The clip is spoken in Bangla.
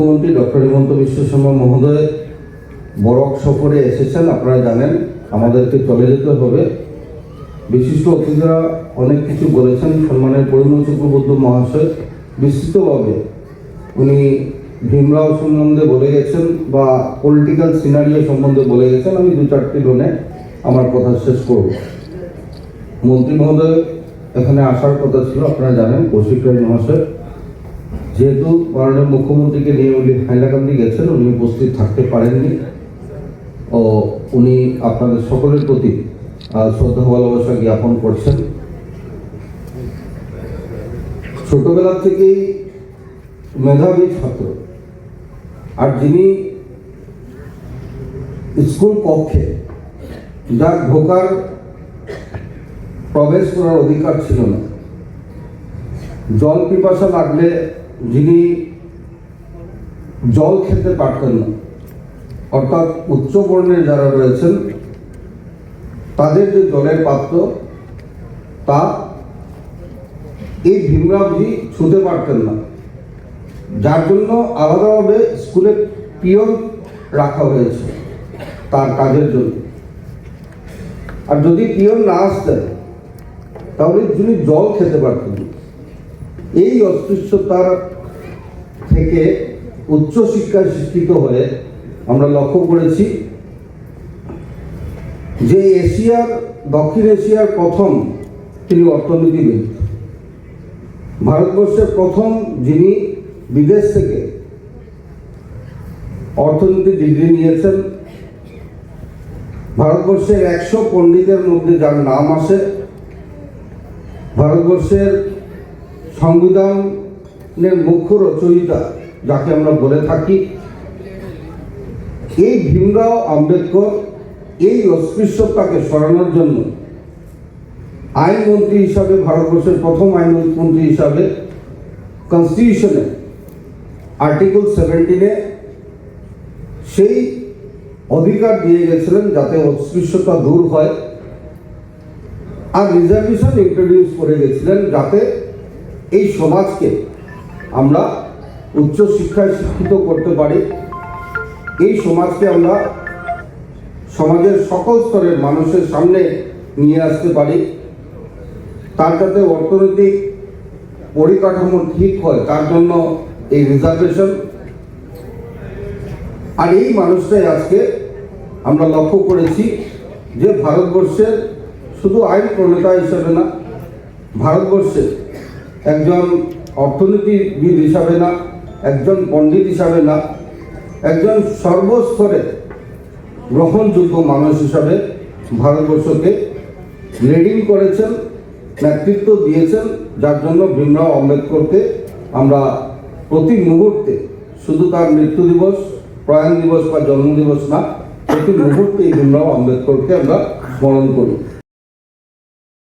মুখ্যমন্ত্রী ডক্টর হিমন্ত বিশ্ব শর্মা মহোদয় বরক সফরে এসেছেন, আপনারা জানেন, আমাদেরকে চলে যেতে হবে। বিশিষ্ট অতিথিরা অনেক কিছু বলেছেন, সম্মানের পরিমল চক্রবর্তী মহাশয় বিস্তৃতভাবে। উনি ভীমরাও সম্বন্ধে বলে গেছেন বা পলিটিক্যাল সিনারিও সম্বন্ধে বলে গেছেন, আমি দু চারটি লোনে আমার কথা শেষ করব। মন্ত্রী মহোদয়, এখানে আসার কথা ছিল, আপনারা জানেন কৌশিক রায় মহাশয়। যেহেতু মাননীয় মুখ্যমন্ত্রীকে নিয়ে উনি হাইলাকান্দি গেছেন, উনি উপস্থিত থাকতে পারেননি। ও উনি আপনাদের সকলের প্রতি শ্রদ্ধা ভালোবাসা জ্ঞাপন করছেন। ছোটবেলা থেকেই মেধাবী ছাত্র, আর যিনি স্কুল কক্ষে যার ঢোকার প্রবেশ করার অধিকার ছিল না জল পিপাসা লাগলে যিনি জল খেতে পারতেন না, অর্থাৎ উচ্চ বর্ণের যারা রয়েছেন, তাদের যে জলের পাত্র, তা এই ভীমরাবজি ছুঁতে পারতেন না যার জন্য আলাদাভাবে স্কুলে পিয়ন রাখা হয়েছে তার কাজের জন্য আর যদি পিয়ন না আসতেন, তাহলে যিনি জল খেতে পারতেন। এই অস্পৃশ্যতার থেকে উচ্চশিক্ষায় শিক্ষিত হয়ে আমরা লক্ষ্য করেছি যে এশিয়ার, দক্ষিণ এশিয়ার প্রথম তিনি অর্থনীতিবিদ। ভারতবর্ষের প্রথম যিনি বিদেশ থেকে অর্থনীতি ডিগ্রি নিয়েছেন, ভারতবর্ষের একশো পণ্ডিতের মধ্যে যার নাম আসে, ভারতবর্ষের সংবিধানের মুখ্য রচয়িতা যাকে আমরা বলে থাকি, এই ভীমরাও আম্বেদকর এই অস্পৃশ্যতাকে সরানোর জন্য আইনমন্ত্রী হিসাবে, ভারতবর্ষের প্রথম আইনমন্ত্রী হিসাবে কনস্টিটিউশনে আর্টিকেল সেভেন্টিনে সেই অধিকার দিয়ে গেছিলেন যাতে অস্পৃশ্যতা দূর হয়। আর রিজার্ভেশন ইন্ট্রোডিউস করে গেছিলেন যাতে এই সমাজকে আমরা উচ্চ শিক্ষায় শিক্ষিত করতে পারি। এই সমাজকে আমরা সমাজের সকল স্তরের মানুষের সামনে নিয়ে আসতে পারি। তার যাতে অর্থনৈতিক পরিকাঠামো ঠিক হয়, তার জন্য এই রিজার্ভেশন আর এই মানুষটাই আজকে আমরা লক্ষ্য করেছি যে ভারতবর্ষের শুধু আইন প্রণেতা হিসাবে না ভারতবর্ষে একজন অর্থনীতিবিদ হিসাবে না, একজন পণ্ডিত হিসাবে না, একজন সর্বস্তরে গ্রহণযোগ্য মানুষ হিসাবে ভারতবর্ষকে লিডিং করেছেন, নেতৃত্ব দিয়েছেন, যার জন্য ভীমরাও আম্বেদকরকে আমরা প্রতি মুহূর্তে শুধু তার মৃত্যু দিবস, প্রয়াণ দিবস বা জন্মদিবস না, প্রতি মুহূর্তে ভীমরাও আম্বেদকরকে আমরা স্মরণ করি।